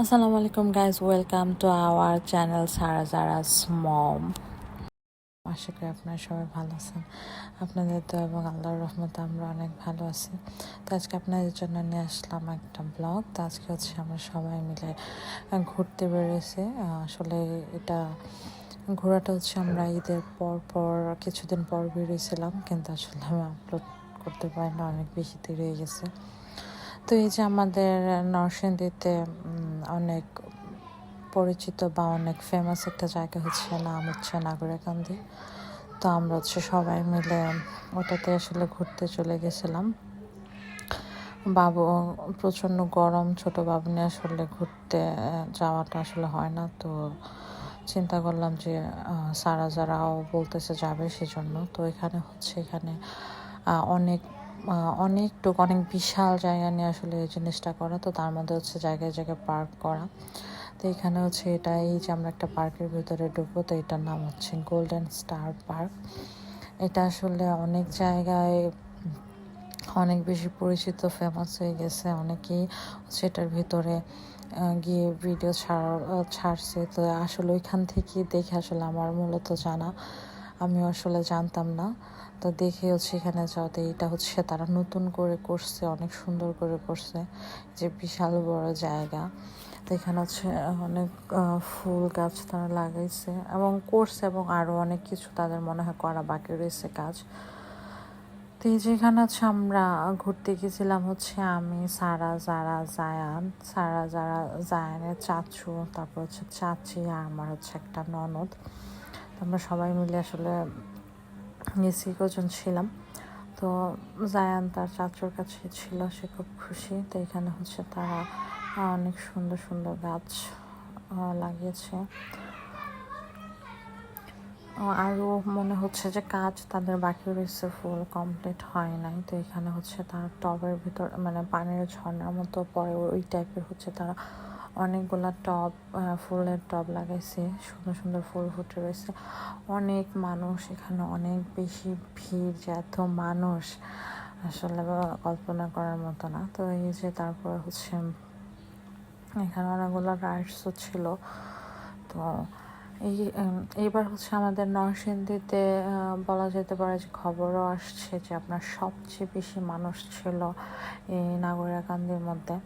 আসসালামু আলাইকুম guys welcome to our channel Sara Zara's mom আশা করি আপনারা সবাই ভালো আছেন। আপনাদের তো এবং আল্লাহর রহমতে আমরা অনেক ভালো আছি। তো আজকে আপনাদের জন্য নিয়ে আসলাম একটা ব্লগ তো আজকে হচ্ছে আমরা সবাই মিলে ঘুরতে বেরিয়েছি। আসলে এটা ঘোরাটা হচ্ছে আমরা ঈদের পর পর, কিছুদিন পর বেরিয়েছিলাম। কিন্তু আসলে আমি আপলোড করতে পারি না অনেক বেশি দেরি হয়ে গেছে। তো এই যে আমাদের নরসিংদীতে অনেক পরিচিত বা অনেক ফেমাস একটা জায়গা হচ্ছে নাম হচ্ছে নাগরিকান্দি। তো আমরা হচ্ছে সবাই মিলে ওটাতে আসলে ঘুরতে চলে গেছিলাম। বাবু, প্রচণ্ড গরম, ছোট বাবু নিয়ে আসলে ঘুরতে যাওয়াটা আসলে হয় না। তো চিন্তা করলাম যে সারা যারাও বলতেছে যাবে সেজন্য। তো এখানে হচ্ছে, এখানে অনেক অনেকটুকু, অনেক বিশাল জায়গা নিয়ে আসলে এই জিনিসটা করা। তো তার মধ্যে হচ্ছে জায়গায় জায়গায় পার্ক করা। তো এখানে হচ্ছে এটা এই যে আমরা একটা পার্কের ভিতরে ঢুকবো, তো এটার নাম হচ্ছে গোল্ডেন স্টার পার্ক এটা আসলে অনেক জায়গায় অনেক বেশি পরিচিত ফেমাস হয়ে গেছে। অনেকেই সেটার ভিতরে গিয়ে ভিডিও ছাড় ছাড়ছে। তো আসলে ওইখান থেকে দেখে আসলে আমার মূলত জানা। আমি আসলে জানতাম না। তো দেখে হচ্ছে এখানে যাওয়াতে এটা হচ্ছে তারা নতুন করে করছে, অনেক সুন্দর করে করছে। যে বিশাল বড় জায়গা। তো এখানে হচ্ছে অনেক ফুল গাছ তারা লাগাইছে এবং করছে এবং আরও অনেক কিছু তাদের মনে হয় করা বাকি রয়েছে কাজ। তো এই যেখানে হচ্ছে আমরা ঘুরতে গেছিলাম হচ্ছে আমি, সারা, যারা, জায়ান। সারা, যারা, জায়ানের চাচু, তারপর হচ্ছে চাচি আর আমার হচ্ছে একটা ননদ। আমরা সবাই মিলে আসলে গেছি কজন ছিলাম, তো জায়ান তার চাচুর কাছে ছিল, সে খুব খুশি। তো এখানে হচ্ছে তারা অনেক সুন্দর সুন্দর গাছ লাগিয়েছে। আরও মনে হচ্ছে যে কাজ তাদের বাকি রয়েছে, ফুল কমপ্লিট হয় নাই। তো এখানে হচ্ছে তার টবের ভিতর মানে পানির ঝর্ণার মতো পরে ওই টাইপের হচ্ছে তারা অনেকগুলা টব ফুলের টব লাগাইছে, সুন্দর সুন্দর ফুল ফুটে রয়েছে। অনেক মানুষ এখানে, অনেক বেশি ভিড় যে এত মানুষ, আসলে কল্পনা করার মতো না। তো এই যে তারপর হচ্ছে, এখানে অনেকগুলো রাইডসও ছিল তো এই এইবার হচ্ছে আমাদের নরসিংদীতে বলা যেতে পারে যে খবরও আসছে যে আপনার সবচেয়ে বেশি মানুষ ছিল এই নাগরিকান্দির মধ্যে।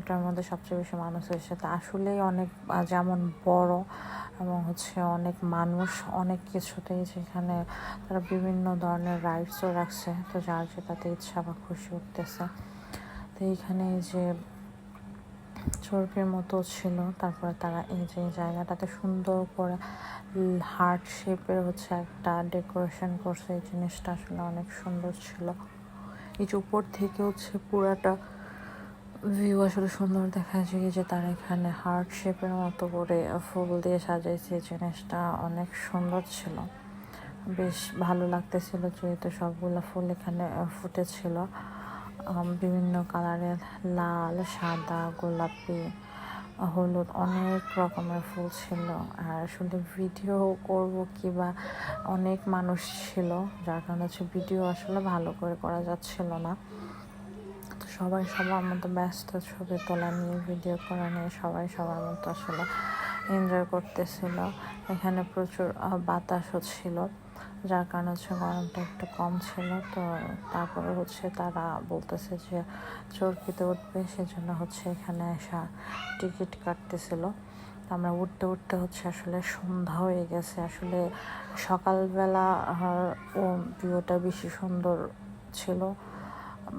এটার মধ্যে সবচেয়ে বেশি মানুষ হয়েছে। তা আসলেই অনেক যেমন বড় এবং হচ্ছে অনেক মানুষ অনেক কিছুতেই যেখানে তারা বিভিন্ন ধরনের রাইডসও রাখছে। তো যার যেটাতে ইচ্ছা বা খুশি উঠতেছে। তো এইখানে যে চর্কের মতো ছিল, তারপরে তারা এই যে জায়গাটাতে সুন্দর করে হার্ট শেপের হচ্ছে একটা ডেকোরেশন করছে। এই জিনিসটা আসলে অনেক সুন্দর ছিল। এই যে উপর থেকে হচ্ছে পুরাটা ভিউ আসলে সুন্দর দেখা যায় যে তারা এখানে হার্ট শেপের মতো করে ফুল দিয়ে সাজাইছে জিনিসটা অনেক সুন্দর ছিল। বেশ ভালো লাগতেছিল যেহেতু সবগুলো ফুল এখানে ফুটেছিল। বিভিন্ন কালারের লাল, সাদা, গোলাপি, হলুদ অনেক রকমের ফুল ছিল। আর আসলে ভিডিও করব কিবা অনেক মানুষ ছিল, যার কারণে হচ্ছে ভিডিও আসলে ভালো করে করা যাচ্ছিল না। সবাই সবার মতো ব্যস্ত ছবি তোলা নিয়ে ভিডিও করা নিয়ে, সবাই সবার মতো আসলে এনজয় করতেছিল। এখানে প্রচুর বাতাসও ছিল যার কারণে হচ্ছে গরমটা একটু কম ছিল। তো তারপরে হচ্ছে তারা বলতেছে যে, চরকিতে উঠবে সেজন্য হচ্ছে এখানে আসা টিকিট কাটতেছিল। আমরা উঠতে উঠতে হচ্ছে আসলে সন্ধ্যা হয়ে গেছে। আসলে সকালবেলা ও ভিউটা বেশি সুন্দর ছিল।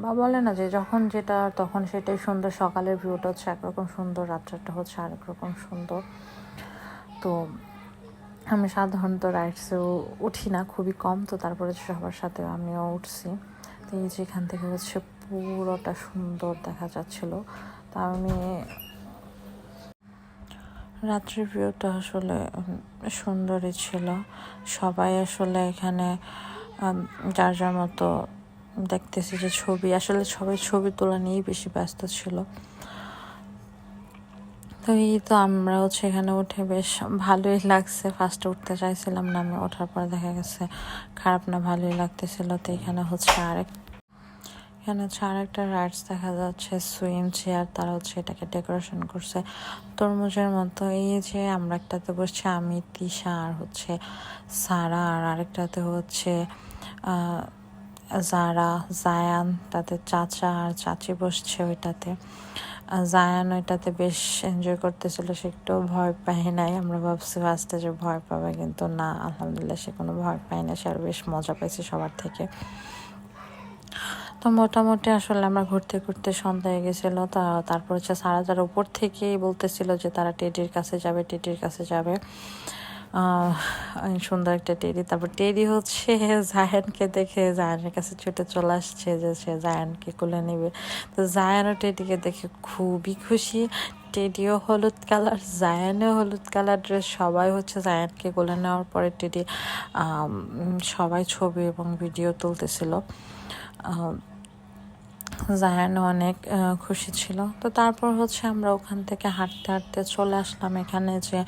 বা বলে না যে যখন যেটা তখন সেটাই সুন্দর। সকালের ভিউটা হচ্ছে একরকম সুন্দর রাত্রেটা হচ্ছে আরেক রকম সুন্দর। তো আমি সাধারণত রাইডসেও উঠি না, খুবই কম। তো তারপরে সবার সাথে আমিও উঠছি। তো এই যেখান থেকে হচ্ছে পুরোটা সুন্দর দেখা যাচ্ছিল। তা আমি রাত্রির ভিউটা আসলে সুন্দরই ছিল। সবাই আসলে এখানে যার যার মতো দেখতেছি যে ছবি, আসলে সবাই ছবি তোলা নিয়েই বেশি ব্যস্ত ছিল। তো এই তো আমরা হচ্ছে এখানে উঠে বেশ ভালোই লাগছে। ফার্স্টে উঠতে চাইছিলাম না, আমি ওঠার পর দেখা গেছে খারাপ না, ভালোই লাগতেছিল। তো এখানে হচ্ছে আরেক, এখানে হচ্ছে আরেকটা রাইডস দেখা যাচ্ছে, সুইম চেয়ার, তারা হচ্ছে এটাকে ডেকোরেশন করছে। তরমুজের মতো, এই যে আমরা একটাতে বসছি, আমি, তিশা, আর হচ্ছে সারা, আর আরেকটাতে হচ্ছে যারা, জায়ান, তাদের চাচা আর চাচি বসছে ওইটাতে। জায়ান ওইটাতে বেশ এনজয় করতেছিল, সে একটু ভয় পায় নাই। আমরা ভাবছি ফার্স্টে যে ভয় পাবে, কিন্তু না, আলহামদুলিল্লাহ সে কোনো ভয় পায় না, সে আর বেশ মজা পাইছে সবার থেকে। তো মোটামুটি আসলে আমরা ঘুরতে ঘুরতে সন্ধ্যা হয়ে গেছিল। তা তারপর হচ্ছে সারা যারা উপর থেকেই বলতেছিল যে তারা টেডির কাছে যাবে, টেডির কাছে যাবে। সুন্দর একটা টেডি। তারপর টেডি হচ্ছে জায়ানকে দেখে জায়ানের কাছে ছুটে চলে আসছে যে সে জায়ানকে কোলে নেবে। তো জায়ানও টেডিকে দেখে খুবই খুশি। টেডিও হলুদ কালার, জায়ানও হলুদ কালার ড্রেস সবাই হচ্ছে জায়ানকে কোলে নেওয়ার পরে টেডি সবাই ছবি এবং ভিডিও তুলতেছিল। জায়ানও অনেক খুশি ছিল। তো তারপর হচ্ছে আমরা ওখান থেকে হাঁটতে হাঁটতে চলে আসলাম এখানে যে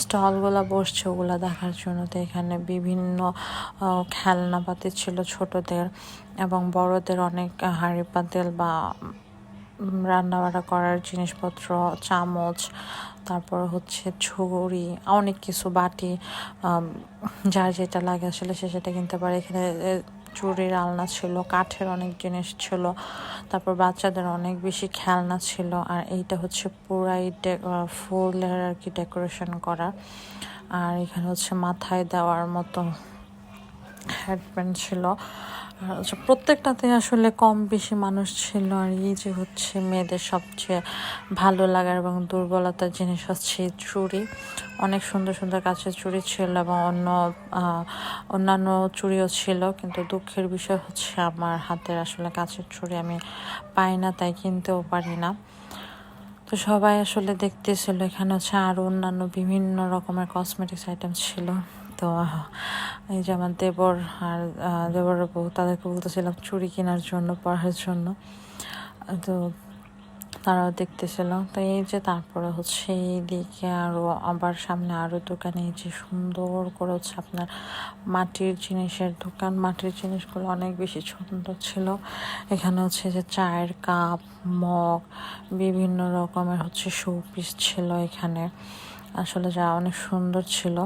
স্টলগুলো বসছে, ওগুলো দেখার জন্য। তো এখানে বিভিন্ন খেলনাপাতি ছিল ছোটদের এবং বড়দের অনেক হাঁড়ি পাতিল বা রান্নাবাড়া করার জিনিসপত্র, চামচ, তারপর হচ্ছে ছুরি, অনেক কিছু বাটি যার যেটা লাগে আসলে সে সেটা কিনতে পারে। এখানে চুরির আলনা ছিল, কাঠের অনেক জিনিস ছিল, তারপর বাচ্চাদের অনেক বেশি খেলনা ছিল, আর এইটা হচ্ছে পুরাই ফুলের আর কি ডেকোরেশন করা। আর এখানে হচ্ছে মাথায় দেওয়ার মতো হেডব্যান্ড ছিল। প্রত্যেকটাতে আসলে কম বেশি মানুষ ছিল আর এই যে হচ্ছে মেয়েদের সবচেয়ে ভালো লাগার এবং দুর্বলতার জিনিস হচ্ছে চুড়ি। অনেক সুন্দর সুন্দর কাছের চুড়ি ছিল এবং অন্য অন্যান্য চুড়িও ছিল, কিন্তু দুঃখের বিষয় হচ্ছে আমার হাতের আসলে কাছের চুড়ি আমি পাই না, তাই কিনতেও পারি না। তো সবাই আসলে দেখতেছিল, এখানে হচ্ছে আরও অন্যান্য বিভিন্ন রকমের কসমেটিক্স আইটেম ছিল। তো এই যে আমার দেবর আর দেবর বউ, তাদেরকে বলতেছিলাম চুড়ি কেনার জন্য পড়ার জন্য। তো তারাও দেখতেছিল। তো এই যে তারপরে হচ্ছে এইদিকে আরও আবার সামনে আরও দোকানে এই যে সুন্দর করে হচ্ছে আপনার মাটির জিনিসের দোকান। মাটির জিনিসগুলো অনেক বেশি সুন্দর ছিল। এখানে হচ্ছে যে চায়ের কাপ, মগ, বিভিন্ন রকমের হচ্ছে শোপিস ছিল এখানে। আসলে যা অনেক সুন্দর ছিল।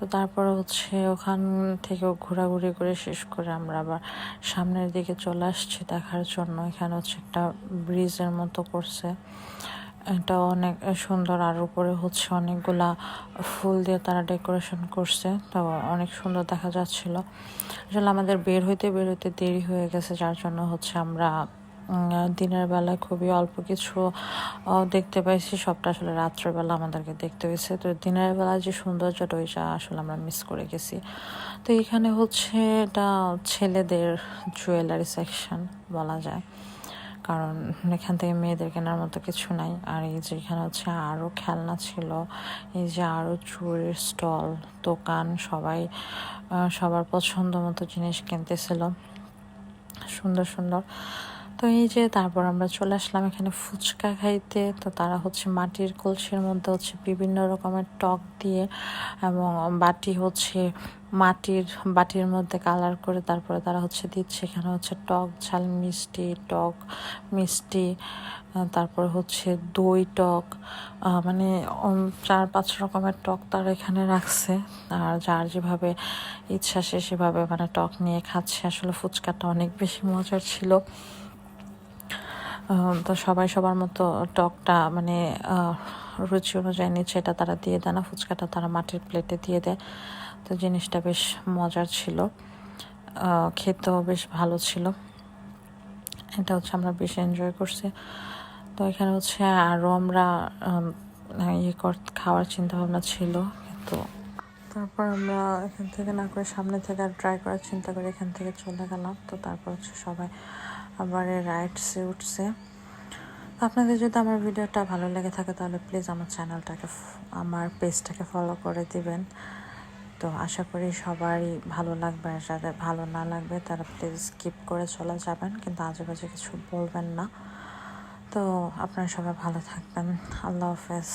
তো তারপর হচ্ছে ওখান থেকে ঘোরাঘুরি করে শেষ করে আমরা আবার সামনের দিকে চলে আসছি দেখার জন্য। এখানে হচ্ছে একটা ব্রিজের মতো করছে। এটা অনেক সুন্দর। আর উপরে হচ্ছে অনেকগুলা ফুল দিয়ে তারা ডেকোরেশন করছে। তো অনেক সুন্দর দেখা যাচ্ছিল। আসলে আমাদের বের হইতে বের হইতে দেরি হয়ে গেছে, যার জন্য হচ্ছে আমরা দিনের বেলায় খুবই অল্প কিছু দেখতে পাইছি। সবটা আসলে রাত্রেবেলা আমাদেরকে দেখতে হয়েছে। তো দিনের বেলা যে সৌন্দর্যটা, ওইটা আসলে আমরা মিস করে গেছি। তো এখানে হচ্ছে এটা ছেলেদের জুয়েলারি সেকশন বলা যায়। কারণ এখান থেকে মেয়েদের কেনার মতো কিছু নাই। আর এই যে এখানে হচ্ছে আরও খেলনা ছিল, এই যে আরও চুরির স্টল দোকান, সবাই সবার পছন্দ মতো জিনিস কিনতেছিল। সুন্দর সুন্দর। তো এই যে তারপর আমরা চলে আসলাম এখানে ফুচকা খাইতে। তো তারা হচ্ছে মাটির কলসির মধ্যে হচ্ছে বিভিন্ন রকমের টক দিয়ে এবং বাটি হচ্ছে মাটির, বাটির মধ্যে কালার করে তারপরে তারা হচ্ছে দিচ্ছে। এখানে হচ্ছে টক, ঝাল, মিষ্টি, টক, মিষ্টি, তারপরে হচ্ছে দই টক মানে চার পাঁচ রকমের টক তারা এখানে রাখছে। আর যার যেভাবে ইচ্ছা সে সেভাবে মানে টক নিয়ে খাচ্ছে। আসলে ফুচকাটা অনেক বেশি মজার ছিল। তো সবাই সবার মতো টকটা মানে রুচি অনুযায়ী নিচ্ছে, এটা তারা দিয়ে দেয় না, ফুচকাটা তারা মাটির প্লেটে দিয়ে দেয়। তো জিনিসটা বেশ মজার ছিল। খেতেও বেশ ভালো ছিল। এটা হচ্ছে আমরা বেশ এনজয় করছি। তো এখানে হচ্ছে আরও আমরা ইয়ে কর, খাওয়ার চিন্তাভাবনা ছিল, কিন্তু তারপর আমরা এখান থেকে না করে সামনে থেকে আর ট্রাই করার চিন্তা করে এখান থেকে চলে গেলাম। তো তারপর হচ্ছে সবাই আবার রাইডসে উঠছে। আপনাদের যদি আমার ভিডিওটা ভালো লেগে থাকে তাহলে প্লিজ আমার চ্যানেলটাকে আমার পেজটাকে ফলো করে দিবেন। তো আশা করি সবারই ভালো লাগবে আর যাদের ভালো না লাগবে তারা প্লিজ স্কিপ করে চলে যাবেন, কিন্তু আজেবাজে কিছু বলবেন না। তো আপনারা সবাই ভালো থাকবেন। আল্লাহ হাফেজ।